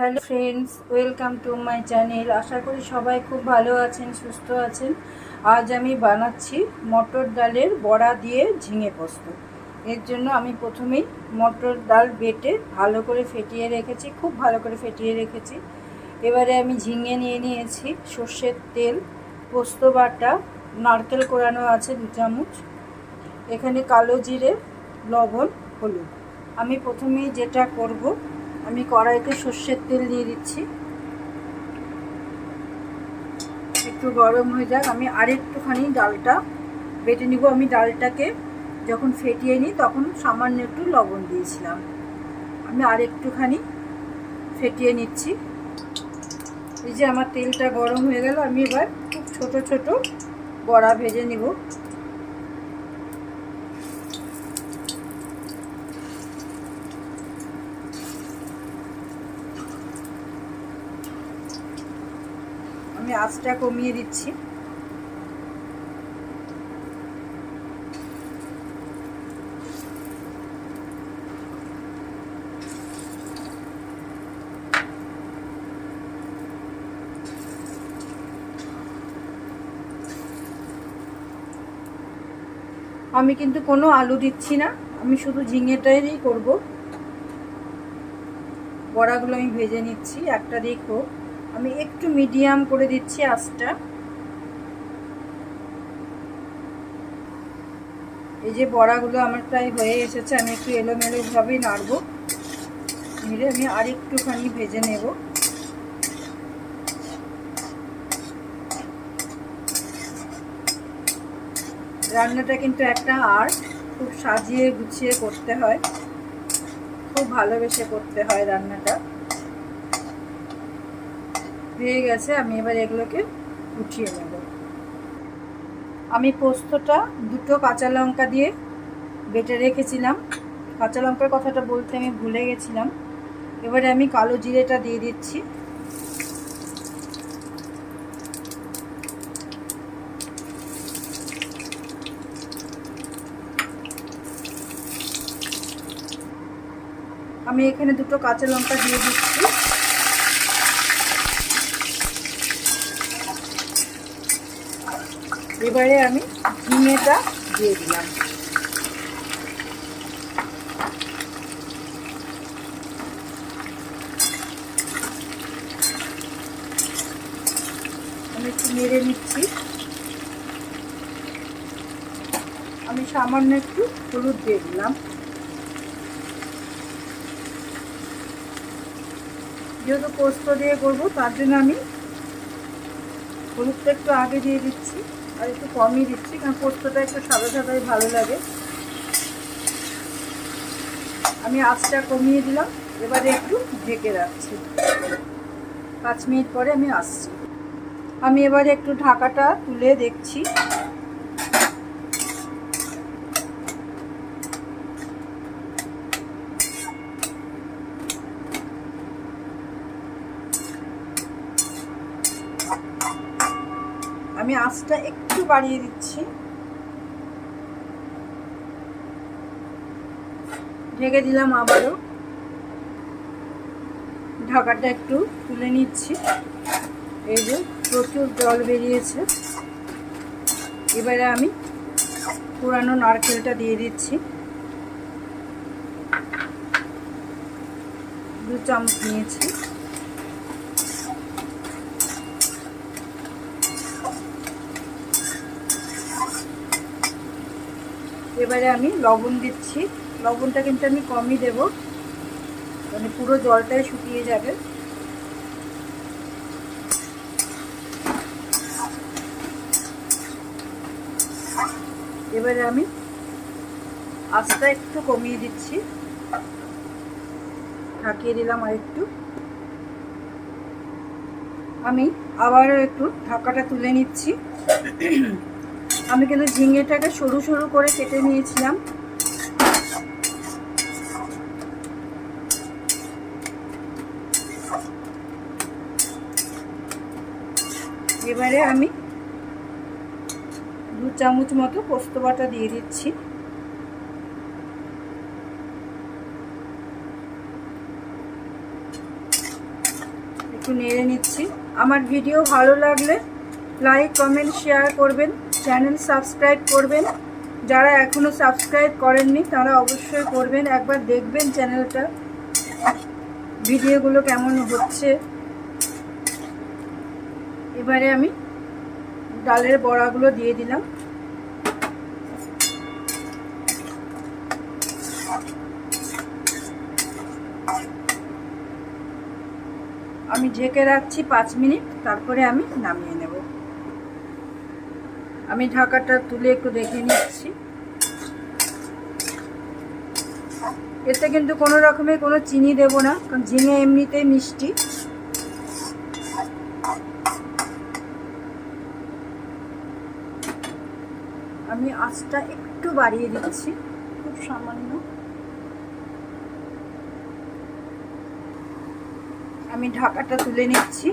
Hello friends, welcome to my channel. আশা করি সবাই খুব ভালো আছেন, সুস্থ আছেন। আজ আমি বানাচ্ছি মটর ডালের বড়া দিয়ে ঝিঙে পোস্ত। এর জন্য আমি প্রথমেই মটর ডাল বেটে ভালো করে ফেটিয়ে রেখেছি, খুব ভালো করে ফেটিয়ে রেখেছি। এবারে আমি ঝিঙে নিয়ে নিয়েছি, সর্ষের তেল, পোস্ত বাটা, নারকেল কোরানো আছে দু চামচ, এখানে কালো জিরে, লবণ, হলুদ। আমি প্রথমেই যেটা করব আমি কড়াইতে সর্ষের তেল দিয়ে দিচ্ছি। একটু গরম হয়ে যাক। আমি আরেকটুখানি ডালটা বেটে নিব। আমি ডালটাকে যখন ফেটিয়ে নিই তখন সামান্য একটু লবণ দিয়েছিলাম। আমি আরেকটুখানি ফেটিয়ে নিচ্ছি। এই যে আমার তেলটা গরম হয়ে গেল, আমি এবার খুব ছোট ছোট বড়া ভেজে নিব। আমি আঁচটা কমিয়ে দিচ্ছি। আমি কিন্তু কোনো আলু দিচ্ছি না, আমি শুধু ঝিঙেটারই করব। বড়াগুলো আমি ভেজে নিচ্ছি, একটা দিক হোক আমি একটু মিডিয়াম করে দিচ্ছি আঁচটা। এই যে বড়াগুলো আমার প্রায় হয়ে এসেছে, আমি একটু এলোমেলোভাবেই নাড়বো। নিলে আমি আর একটুখানি ভেজে নেব। রান্নাটা কিন্তু একটা আর্ট, খুব সাজিয়ে গুছিয়ে করতে হয়। খুব ভালোবেসে করতে হয় রান্নাটা। হয়ে গেছে, আমি এবার এগুলোকে উঠিয়ে নেব। আমি পোস্তটা দুটো কাঁচা লঙ্কা দিয়ে বেটে রেখেছিলাম। কাঁচা লঙ্কার কথাটা বলতে আমি ভুলে গেছিলাম। এবারে আমি কালো জিরেটা দিয়ে দিচ্ছি। আমি এখানে দুটো কাঁচা লঙ্কা দিয়ে দিচ্ছি। এবারে আমি ঝিঙেটা দিয়ে দিলাম। আমি একটু নেড়ে নিচ্ছি। আমি সামান্য একটু হলুদ দিয়ে দিলাম। যেহেতু পোস্ত দিয়ে করব, তার জন্য আমি হলুদটা একটু আগে দিয়ে দিচ্ছি। আর একটু কমই দিচ্ছি, কারণ পোস্তটা একটু সাদা সাদাই ভালো লাগে। আমি আঁচটা কমিয়ে দিলাম, এবারে একটু ঢেকে রাখছি। পাঁচ মিনিট পরে আমি আসছি। আমি এবারে একটু ঢাকাটা তুলে দেখছি। আমি আঁচটা একটু বাড়িয়ে দিচ্ছি। ঢেকে দিলাম আবারও। ঢাকাটা একটু তুলে নিচ্ছি। এই যে প্রচুর জল বেরিয়েছে। এবারে আমি পুরানো নারকেলটা দিয়ে দিচ্ছি। দু চামচ নিয়েছি। এবারে আমি লবণ দিচ্ছি। লবণটা কিন্তু আমি কমই দেব। মানে পুরো জলটাই শুকিয়ে যাবে। এবারে আমি আস্তা একটু কমিয়ে দিচ্ছি। ঢাকিয়ে দিলাম আর একটু আমি আবারও একটু ঢাকাটা তুলে নিচ্ছি। আমি কিন্তু ঝিঙেটাকে সরু সরু করে কেটে নিয়েছিলাম। এবারে আমি দু চামচ মতো পোস্ত বাটা দিয়ে দিচ্ছি। একটু নেড়ে নিচ্ছি। আমার ভিডিও ভালো লাগলে লাইক কমেন্ট শেয়ার করবেন চ্যানেল সাবস্ক্রাইব করবেন। যারা এখনও সাবস্ক্রাইব করেননি, তারা অবশ্যই করবেন। একবার দেখবেন চ্যানেলটা ভিডিওগুলো কেমন হচ্ছে। এবারে আমি ডালের বড়াগুলো দিয়ে দিলাম। আমি ঢেকে রাখছি পাঁচ মিনিট, তারপরে আমি নামিয়ে নেব। আমি ঢাকাটা তুলে একটু দেখে নিচ্ছি। এতে কিন্তু কোনো রকমের কোনো চিনি দেব না, কারণ ঝিঙে এমনিতেই মিষ্টি। আমি আঁচটা একটু বাড়িয়ে দিচ্ছি, খুব সামান্য। আমি ঢাকাটা তুলে নিচ্ছি।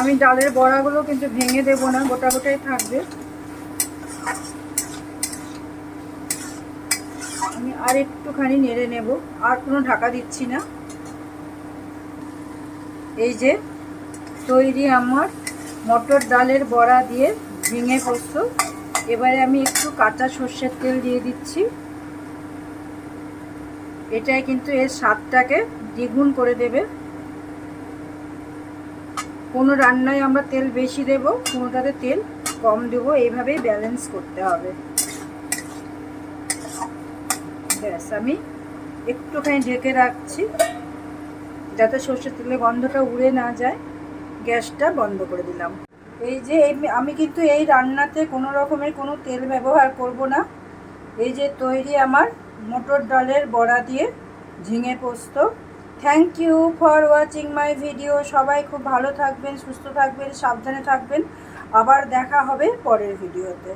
আমি ডালের বড়াগুলো কিন্তু ভেঙে দেব না, গোটা গোটাই থাকবে। আমি আর একটুখানি নেড়ে নেব, আর কোনো ঢাকা দিচ্ছি না। এই যে তৈরি আমার মটর ডালের বড়া দিয়ে ঝিঙে পোস্ত এবারে আমি একটু কাঁচা সর্ষের তেল দিয়ে দিচ্ছি। এটাই কিন্তু এর স্বাদটাকে দ্বিগুণ করে দেবে। কোনো রান্নায় আমরা তেল বেশি দেব, কোনোটাতে তেল কম দেবো, এইভাবেই ব্যালেন্স করতে হবে। ব্যাস, আমি একটুখানি ঢেকে রাখছি, যাতে সর্ষের তেলে গন্ধটা উড়ে না যায়। গ্যাসটা বন্ধ করে দিলাম। এই যে আমি কিন্তু এই রান্নাতে কোনো রকমের কোনো তেল ব্যবহার করব না। এই যে তৈরি আমার মটর ডালের বড়া দিয়ে ঝিঙে পোস্ত। Thank you for watching my video সবাই খুব ভালো থাকবেন, সুস্থ থাকবেন, সাবধানে থাকবেন। আবার দেখা হবে পরের ভিডিওতে